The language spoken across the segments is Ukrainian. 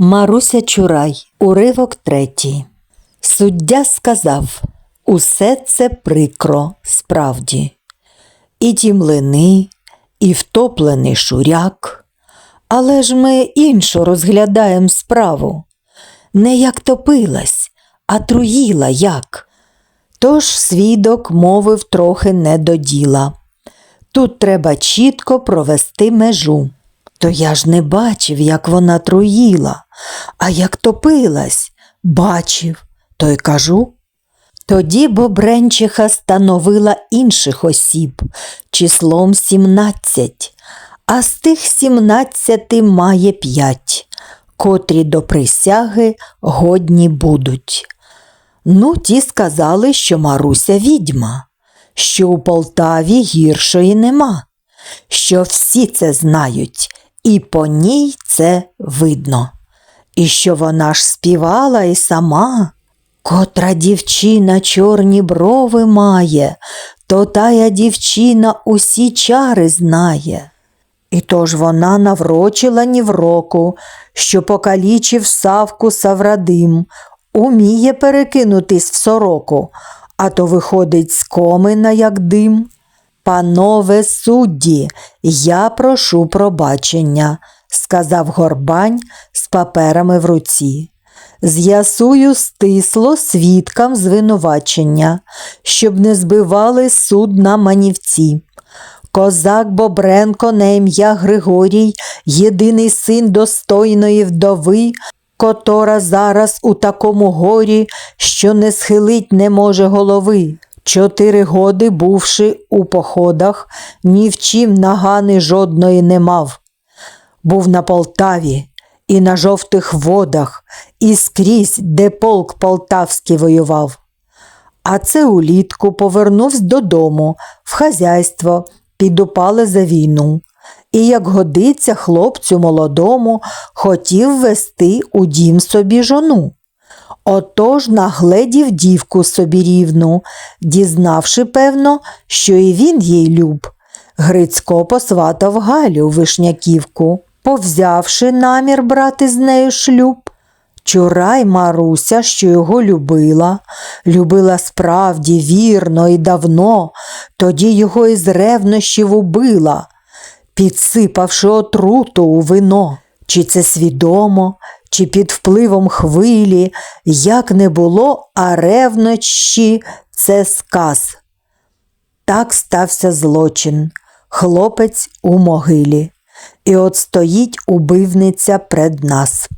Маруся Чурай, уривок третій. Суддя сказав усе це прикро справді. І ті млини, і втоплений шуряк. Але ж ми іншу розглядаємо справу. Не як топилась, а труїла як. Тож свідок мовив трохи не до діла. Тут треба чітко провести межу. То я ж не бачив, як вона труїла, а як топилась, бачив, то й кажу. Тоді Бобренчиха становила інших осіб числом сімнадцять, а з тих сімнадцяти має п'ять, котрі до присяги годні будуть. Ну, ті сказали, що Маруся відьма, що у Полтаві гіршої нема, що всі це знають, і по ній це видно. І що вона ж співала і сама. Котра дівчина чорні брови має, то тая дівчина усі чари знає. І то ж вона наврочила ні в року, що покалічив Савку Саврадим, уміє перекинутись в сороку, а то виходить з комина, як дим. Панове судді, я прошу пробачення, сказав Горбань з паперами в руці. З'ясую стисло свідкам звинувачення, щоб не збивали суд на манівці. Козак Бобренко на ім'я Григорій, єдиний син достойної вдови, котора зараз у такому горі, що не схилить не може голови. Чотири годи, бувши у походах, ні в чим нагани жодної не мав. Був на Полтаві і на жовтих водах, і скрізь, де полк полтавський воював. А це улітку повернувся додому, в хазяйство, підупали за війну. І, як годиться хлопцю молодому, хотів вести у дім собі жону. Отож нагледів дівку собі рівну, дізнавши, певно, що і він їй люб. Грицько посватав Галю вишняківку, повзявши намір брати з нею шлюб. Чурай Маруся, що його любила, любила справді вірно і давно, тоді його із ревнощів убила, підсипавши отруту у вино. Чи це свідомо, чи під впливом хвилі, як не було, а ревнощі це сказ. Так стався злочин, хлопець у могилі, і от стоїть убивниця пред нас.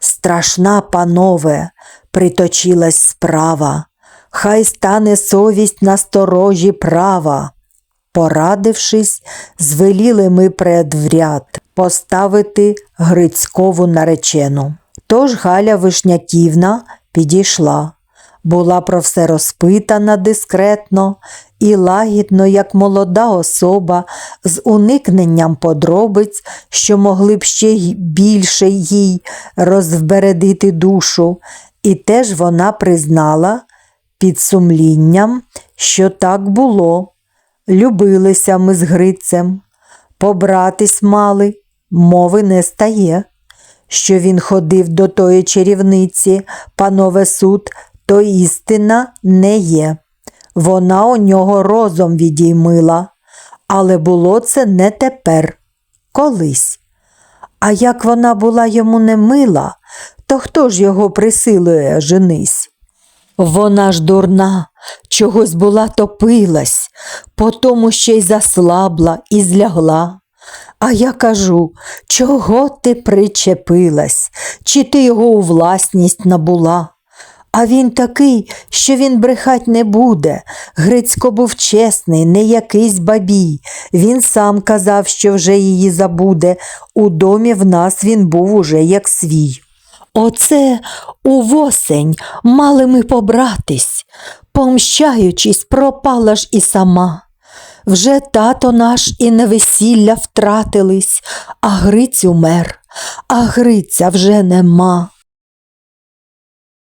Страшна, панове, приточилась справа, хай стане совість на сторожі права. Порадившись, звеліли ми предвряд поставити Грицькову наречену. Тож Галя Вишняківна підійшла, була про все розпитана дискретно і лагідно, як молода особа, з уникненням подробиць, що могли б ще більше їй розвбередити душу, і теж вона признала під сумлінням, що так було. Любилися ми з Грицем, побратись мали, мови не стає. Що він ходив до тої чарівниці, панове суд, то істина не є. Вона у нього розум відіймила, але було це не тепер, колись. А як вона була йому не мила, то хто ж його присилує женись? Вона ж дурна, чогось була топилась, потому ще й заслабла і злягла. А я кажу, чого ти причепилась, чи ти його у власність набула? А він такий, що він брехать не буде. Грицько був чесний, не якийсь бабій. Він сам казав, що вже її забуде. У домі в нас він був уже як свій. Оце у восень мали ми побратись, помщаючись, пропала ж і сама. Вже тато наш і на весілля втратились, а Гриць умер, а Гриця вже нема.